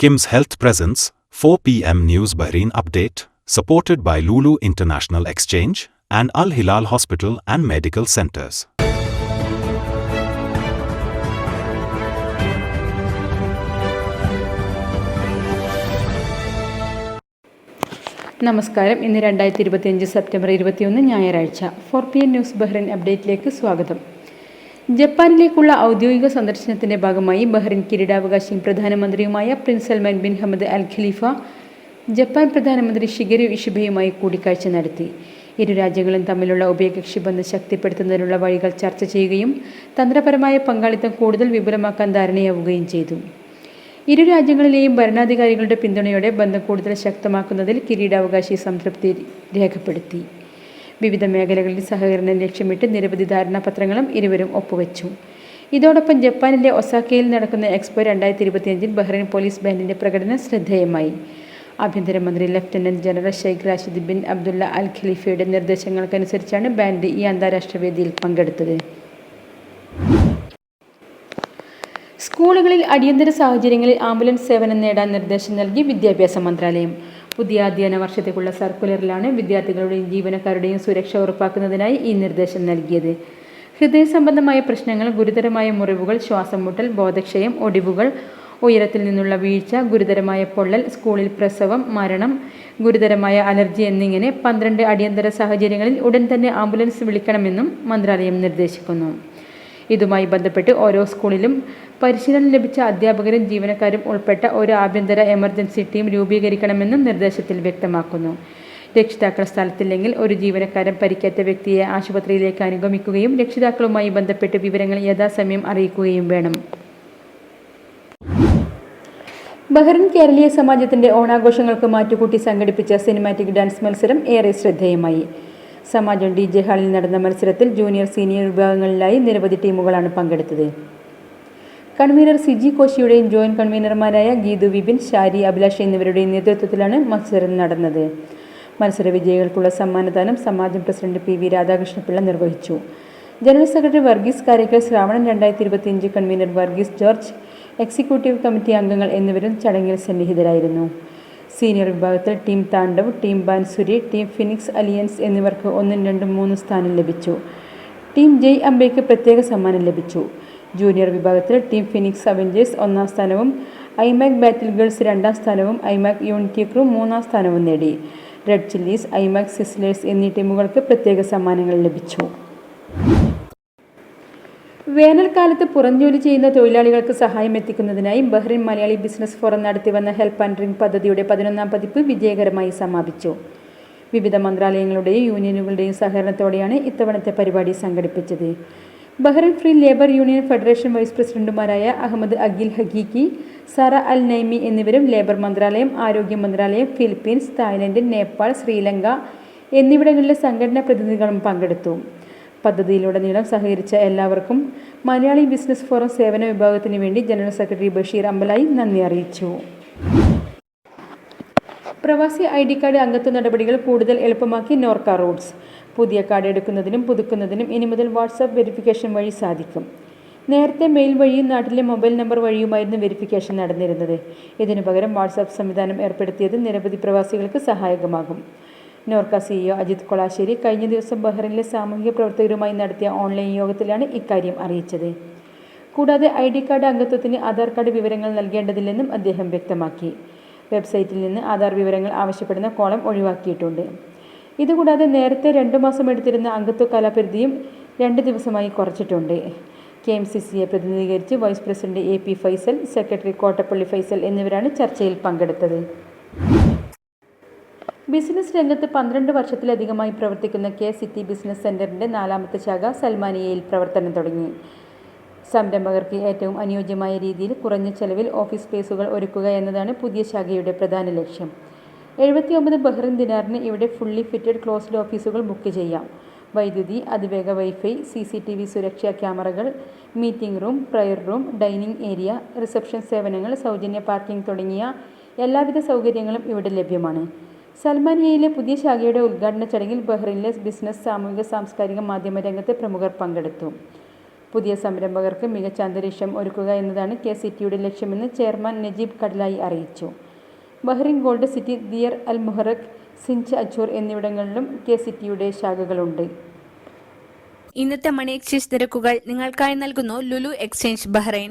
Kim's Health Presence, 4 p.m. News Bahrain Update, supported by Lulu International Exchange and Al Hilal Hospital and Medical Centers. നമസ്കാരം ഇന്ന് രണ്ടായിരത്തി ഇരുപത്തിയഞ്ച് September ഇരുപത്തിയൊന്ന് ഞായറാഴ്ച four P N news Bahrain അപ്ഡേറ്റിലേക്ക് സ്വാഗതം ജപ്പാനിലേക്കുള്ള ഔദ്യോഗിക സന്ദർശനത്തിന്റെ ഭാഗമായി ബഹ്റിൻ കിരീടാവകാശിയും പ്രധാനമന്ത്രിയുമായ prince Salman bin Hamad al Khalifa Japan പ്രധാനമന്ത്രി ഷിഗരു ഇഷിബയുമായി കൂടിക്കാഴ്ച നടത്തി. ഇരു രാജ്യങ്ങളും തമ്മിലുള്ള ഉഭയകക്ഷി ബന്ധം ശക്തിപ്പെടുത്തുന്നതിനുള്ള വഴികൾ ചർച്ച ചെയ്യുകയും തന്ത്രപരമായ പങ്കാളിത്തം കൂടുതൽ വിപുലമാക്കാൻ ധാരണയാവുകയും ചെയ്തു. ഇരു രാജ്യങ്ങളിലെയും ഭരണാധികാരികളുടെ പിന്തുണയോടെ ബന്ധം കൂടുതൽ ശക്തമാക്കുന്നതിൽ കിരീടാവകാശി സംതൃപ്തി രേഖപ്പെടുത്തി. വിവിധ മേഖലകളിൽ സഹകരണം ലക്ഷ്യമിട്ട് നിരവധി ധാരണാപത്രങ്ങളും ഇരുവരും ഒപ്പുവെച്ചു. ഇതോടൊപ്പം ജപ്പാനിലെ ഒസാക്കയിൽ നടക്കുന്ന എക്സ്പോ രണ്ടായിരത്തി ഇരുപത്തിയഞ്ചിൽ ബഹ്റൈൻ പോലീസ് ബാൻഡിന്റെ പ്രകടനം ശ്രദ്ധേയമായി. ആഭ്യന്തരമന്ത്രി lieutenant general Sheikh Rashid bin Abdullah al ഖലീഫയുടെ നിർദ്ദേശങ്ങൾക്കനുസരിച്ചാണ് ബാൻഡ് ഈ അന്താരാഷ്ട്ര വേദിയിൽ പങ്കെടുത്തത്. സ്കൂളുകളിൽ അടിയന്തര സാഹചര്യങ്ങളിൽ ആംബുലൻസ് സേവനം നേടാൻ നിർദ്ദേശം നൽകി വിദ്യാഭ്യാസ മന്ത്രാലയം. പുതിയ അധ്യയന വർഷത്തേക്കുള്ള സർക്കുലറിലാണ് വിദ്യാർത്ഥികളുടെയും ജീവനക്കാരുടെയും സുരക്ഷ ഉറപ്പാക്കുന്നതിനായി ഈ നിർദ്ദേശം നൽകിയത്. ഹൃദയ സംബന്ധമായ പ്രശ്നങ്ങൾ ഗുരുതരമായ മുറിവുകൾ ശ്വാസം മുട്ടൽ ബോധക്ഷയം ഒടിവുകൾ ഉയരത്തിൽ നിന്നുള്ള വീഴ്ച ഗുരുതരമായ പൊള്ളൽ സ്കൂളിൽ പ്രസവം മരണം ഗുരുതരമായ അലർജി എന്നിങ്ങനെ പന്ത്രണ്ട് അടിയന്തര സാഹചര്യങ്ങളിൽ ഉടൻ തന്നെ ആംബുലൻസ് വിളിക്കണമെന്നും മന്ത്രാലയം നിർദ്ദേശിക്കുന്നു. ഇതുമായി ബന്ധപ്പെട്ട് ഓരോ സ്കൂളിലും പരിശീലനം ലഭിച്ച അധ്യാപകരും ജീവനക്കാരും ഉൾപ്പെട്ട ഒരു ആഭ്യന്തര എമർജൻസി ടീം രൂപീകരിക്കണമെന്നും നിർദ്ദേശത്തിൽ വ്യക്തമാക്കുന്നു. രക്ഷിതാക്കൾ സ്ഥലത്തില്ലെങ്കിൽ ഒരു ജീവനക്കാരൻ പരിക്കേറ്റ വ്യക്തിയെ ആശുപത്രിയിലേക്ക് അനുഗമിക്കുകയും രക്ഷിതാക്കളുമായി ബന്ധപ്പെട്ട് വിവരങ്ങൾ യഥാസമയം അറിയിക്കുകയും വേണം. ബഹ്റിൻ കേരളീയ സമാജത്തിന്റെ ഓണാഘോഷങ്ങൾക്ക് മാറ്റുകൂട്ടി സംഘടിപ്പിച്ച സിനിമാറ്റിക് ഡാൻസ് മത്സരം ഏറെ ശ്രദ്ധേയമായി. സമാജം ഡി ജെ ഹാളിൽ നടന്ന മത്സരത്തിൽ ജൂനിയർ സീനിയർ വിഭാഗങ്ങളിലായി നിരവധി ടീമുകളാണ് പങ്കെടുത്തത്. കൺവീനർ സിജി കോശിയുടെയും ജോയിന്റ് കൺവീനർമാരായ ഗീതു വിപിൻ ഷാരി അഭിലാഷ് എന്നിവരുടെയും നേതൃത്വത്തിലാണ് മത്സരം നടന്നത്. മത്സര വിജയികൾക്കുള്ള സമ്മാനദാനം Samajam president P V Radhakrishnapillai നിർവഹിച്ചു. ജനറൽ സെക്രട്ടറി വർഗീസ് കാരേക്കൽ ശ്രാവണൻ രണ്ടായിരത്തി ഇരുപത്തിയഞ്ച് convener Varghese George executive committee അംഗങ്ങൾ എന്നിവരും ചടങ്ങിൽ സന്നിഹിതരായിരുന്നു. സീനിയർ വിഭാഗത്തിൽ team Tandav team Bansuri team phoenix alliance എന്നിവർക്ക് ഒന്നും രണ്ടും മൂന്നും സ്ഥാനം ലഭിച്ചു. ടീം ജയ് അംബയ്ക്ക് പ്രത്യേക സമ്മാനം ലഭിച്ചു. ജൂനിയർ വിഭാഗത്തിൽ ടീം ഫിനിക്സ് അവഞ്ചേഴ്സ് ഒന്നാം സ്ഥാനവും ഐമാക് ബാറ്റിൽ ഗേൾസ് രണ്ടാം സ്ഥാനവും ഐമാക് യൂണിറ്റി ക്രൂ മൂന്നാം സ്ഥാനവും നേടി. റെഡ് ചില്ലീസ് ഐമാക് സിസ്ലേഴ്സ് എന്നീ ടീമുകൾക്ക് പ്രത്യേക സമ്മാനങ്ങൾ ലഭിച്ചു. വേനൽക്കാലത്ത് പുറംജോലി ചെയ്യുന്ന തൊഴിലാളികൾക്ക് സഹായം എത്തിക്കുന്നതിനായി ബഹ്റിൻ മലയാളി ബിസിനസ് ഫോറം നടത്തിവന്ന ഹെൽപ്പ് ആൻഡ് ഡ്രിങ്ക് പദ്ധതിയുടെ പതിനൊന്നാം പതിപ്പ് വിജയകരമായി സമാപിച്ചു. വിവിധ മന്ത്രാലയങ്ങളുടെയും യൂണിയനുകളുടെയും സഹകരണത്തോടെയാണ് ഇത്തവണത്തെ പരിപാടി സംഘടിപ്പിച്ചത്. Bahrain free labour union federation vice പ്രസിഡന്റുമാരായ അഹമ്മദ് അഖിൽ ഹഗീക്കി സറ അൽ നൈമി എന്നിവരും ലേബർ മന്ത്രാലയം ആരോഗ്യ മന്ത്രാലയം ഫിലിപ്പീൻസ് തായ്ലൻഡ് നേപ്പാൾ ശ്രീലങ്ക എന്നിവിടങ്ങളിലെ സംഘടനാ പ്രതിനിധികളും പങ്കെടുത്തു. പദ്ധതിയിലുടനീളം സഹകരിച്ച എല്ലാവർക്കും മലയാളി ബിസിനസ് ഫോറം സേവന വിഭാഗത്തിന് വേണ്ടി ജനറൽ സെക്രട്ടറി ബഷീർ അമ്പലായി നന്ദി അറിയിച്ചു. പ്രവാസി ഐ ഡി കാർഡ് അംഗത്വ നടപടികൾ കൂടുതൽ എളുപ്പമാക്കി നോർക്ക റൂട്ട്സ്. പുതിയ കാർഡ് എടുക്കുന്നതിനും പുതുക്കുന്നതിനും ഇനി മുതൽ വാട്സാപ്പ് വെരിഫിക്കേഷൻ വഴി സാധിക്കും. നേരത്തെ മെയിൽ വഴിയും നാട്ടിലെ മൊബൈൽ നമ്പർ വഴിയുമായിരുന്നു വെരിഫിക്കേഷൻ നടന്നിരുന്നത്. ഇതിനു പകരം വാട്സാപ്പ് സംവിധാനം ഏർപ്പെടുത്തിയത് നിരവധി പ്രവാസികൾക്ക് സഹായകമാകും. നോർക്ക സിഇഒ അജിത് കൊളാശ്ശേരി കഴിഞ്ഞ ദിവസം ബഹ്റിനിലെ സാമൂഹിക പ്രവർത്തകരുമായി നടത്തിയ ഓൺലൈൻ യോഗത്തിലാണ് ഇക്കാര്യം അറിയിച്ചത്. കൂടാതെ ഐ ഡി കാർഡ് അംഗത്വത്തിന് ആധാർ കാർഡ് വിവരങ്ങൾ നൽകേണ്ടതില്ലെന്നും അദ്ദേഹം വ്യക്തമാക്കി. വെബ്സൈറ്റിൽ നിന്ന് ആധാർ വിവരങ്ങൾ ആവശ്യപ്പെടുന്ന കോളം ഒഴിവാക്കിയിട്ടുണ്ട്. ഇതുകൂടാതെ നേരത്തെ രണ്ടു മാസം എടുത്തിരുന്ന അംഗത്വ കാലപരിധിയും രണ്ട് ദിവസമായി കുറച്ചിട്ടുണ്ട്. കെ എം സി സിയെ പ്രതിനിധീകരിച്ച് vice president A P Faisal secretary Kottappally Faisal എന്നിവരാണ് ചർച്ചയിൽ പങ്കെടുത്തത്. ബിസിനസ് രംഗത്ത് പന്ത്രണ്ട് വർഷത്തിലധികമായി പ്രവർത്തിക്കുന്ന കെ സിറ്റി ബിസിനസ് സെന്ററിന്റെ നാലാമത്തെ ശാഖ സൽമാനിയയിൽ പ്രവർത്തനം തുടങ്ങി. സംരംഭകർക്ക് ഏറ്റവും അനുയോജ്യമായ രീതിയിൽ കുറഞ്ഞ ചെലവിൽ ഓഫീസ് സ്പേസുകൾ ഒരുക്കുക എന്നതാണ് പുതിയ ശാഖയുടെ പ്രധാന ലക്ഷ്യം. എഴുപത്തിയൊമ്പത് ബഹ്റിൻ ദിനാറിന് ഇവിടെ ഫുള്ളി ഫിറ്റഡ് ക്ലോസ്ഡ് ഓഫീസുകൾ ബുക്ക് ചെയ്യാം. വൈദ്യുതി അതിവേഗ wifi C C T V സുരക്ഷാ ക്യാമറകൾ meeting room prayer room dining area reception സേവനങ്ങൾ സൗജന്യ പാർക്കിംഗ് തുടങ്ങിയ എല്ലാവിധ സൗകര്യങ്ങളും ഇവിടെ ലഭ്യമാണ്. സൽമാനിയയിലെ പുതിയ ശാഖയുടെ ഉദ്ഘാടന ചടങ്ങിൽ ബഹ്റിനിലെ ബിസിനസ് സാമൂഹിക സാംസ്കാരിക മാധ്യമ രംഗത്തെ പ്രമുഖർ പങ്കെടുത്തു. പുതിയ സംരംഭകർക്ക് മികച്ച അന്തരീക്ഷം ഒരുക്കുക എന്നതാണ് കെ സിറ്റിയുടെ ലക്ഷ്യമെന്ന് ചെയർമാൻ നജീബ് കടലായി അറിയിച്ചു. Bahrain gold city Diyar al Muharraq Sinj അച്ചൂർ എന്നിവിടങ്ങളിലും കെ സിറ്റിയുടെ ശാഖകളുണ്ട്. ഇന്നത്തെ മണി എക്സ്ചേഞ്ച് നിരക്കുകൾ നിങ്ങൾക്കായി നൽകുന്നു Lulu exchange Bahrain.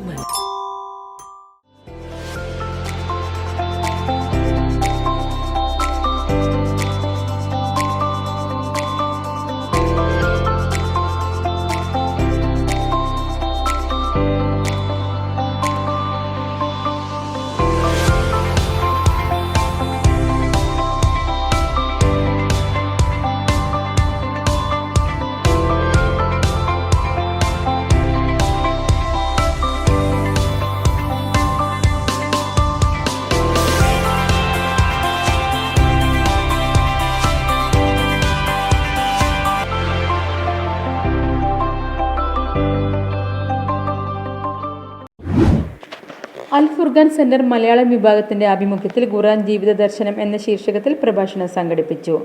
Al Furqan centre Malayalam വിഭാഗത്തിന്റെ ആഭിമുഖ്യത്തിൽ ഖുറാൻ ജീവിത ദർശനം എന്ന ശീർഷകത്തിൽ പ്രഭാഷണം സംഘടിപ്പിച്ചു.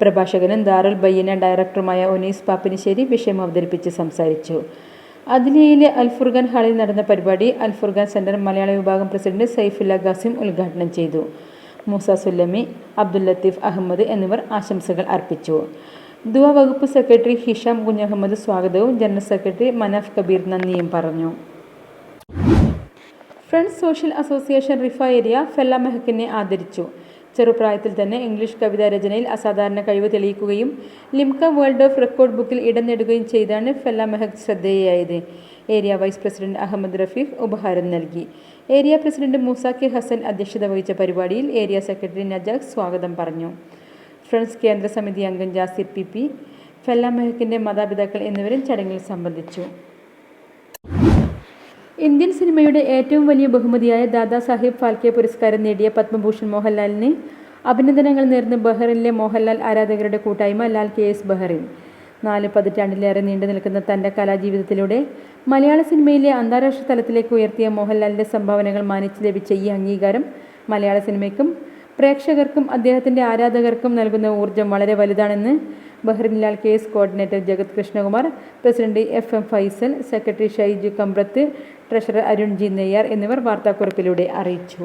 പ്രഭാഷകനും ദാറുൽ ബയ്യന ഡയറക്ടറുമായ ഒനീസ് പാപ്പിനിശ്ശേരി വിഷയം അവതരിപ്പിച്ച് സംസാരിച്ചു. അതിനയിലെ അൽ ഫുർഖാൻ ഹാളിൽ നടന്ന പരിപാടി അൽ ഫുർഖാൻ സെന്റർ മലയാള വിഭാഗം പ്രസിഡന്റ് സൈഫുല്ല ഖാസിം ഉദ്ഘാടനം ചെയ്തു. മൂസ സുല്ലമി അബ്ദുൽ ലത്തീഫ് അഹമ്മദ് എന്നിവർ ആശംസകൾ അർപ്പിച്ചു. ദുവ വകുപ്പ് സെക്രട്ടറി ഹിഷാം കുഞ്ഞഹമ്മദ് സ്വാഗതവും ജനറൽ സെക്രട്ടറി മനാഫ് കബീർ നന്ദിയും പറഞ്ഞു. Friends social association Riffa area Fella മെഹക്കിനെ ആദരിച്ചു. ചെറുപ്രായത്തിൽ തന്നെ ഇംഗ്ലീഷ് കവിതാ രചനയിൽ അസാധാരണ കഴിവ് തെളിയിക്കുകയും ലിംക വേൾഡ് ഓഫ് റെക്കോർഡ് ബുക്കിൽ ഇടം നേടുകയും ചെയ്താണ് Fella Mehak ശ്രദ്ധേയയായത്. Area vice president Ahmed Rafeeq ഉപഹാരം നൽകി. ഏരിയ പ്രസിഡന്റ് മൂസ ഹസൻ അധ്യക്ഷത വഹിച്ച പരിപാടിയിൽ ഏരിയ സെക്രട്ടറി നജാഖ് സ്വാഗതം പറഞ്ഞു. ഫ്രണ്ട്സ് കേന്ദ്ര സമിതി അംഗം ജാസിർ പി പി ഫെല്ല മെഹക്കിന്റെ മാതാപിതാക്കൾ എന്നിവരും ചടങ്ങിൽ സംബന്ധിച്ചു. ഇന്ത്യൻ സിനിമയുടെ ഏറ്റവും വലിയ ബഹുമതിയായ ദാദാ സാഹിബ് ഫാൽക്കെ പുരസ്കാരം നേടിയ പത്മഭൂഷൺ മോഹൻലാലിന് അഭിനന്ദനങ്ങൾ നേർന്ന് ബഹ്റിനിലെ മോഹൻലാൽ ആരാധകരുടെ കൂട്ടായ്മ ലാൽ കെ എസ് ബഹ്റിൻ. നാല് പതിറ്റാണ്ടിലേറെ നീണ്ടു നിൽക്കുന്ന തന്റെ കലാജീവിതത്തിലൂടെ മലയാള സിനിമയിലെ അന്താരാഷ്ട്ര തലത്തിലേക്ക് ഉയർത്തിയ മോഹൻലാലിന്റെ സംഭാവനകൾ മാനിച്ച് ലഭിച്ച ഈ അംഗീകാരം മലയാള സിനിമയ്ക്കും പ്രേക്ഷകർക്കും അദ്ദേഹത്തിന്റെ ആരാധകർക്കും നൽകുന്ന ഊർജം വളരെ വലുതാണെന്ന് ബഹ്റിൻലാൽ case coordinator Jagat Krishnakumar president F M Faisal secretary Shaiju Kambrath treasurer Arun G Neyyar എന്നിവർ വാർത്താക്കുറിപ്പിലൂടെ അറിയിച്ചു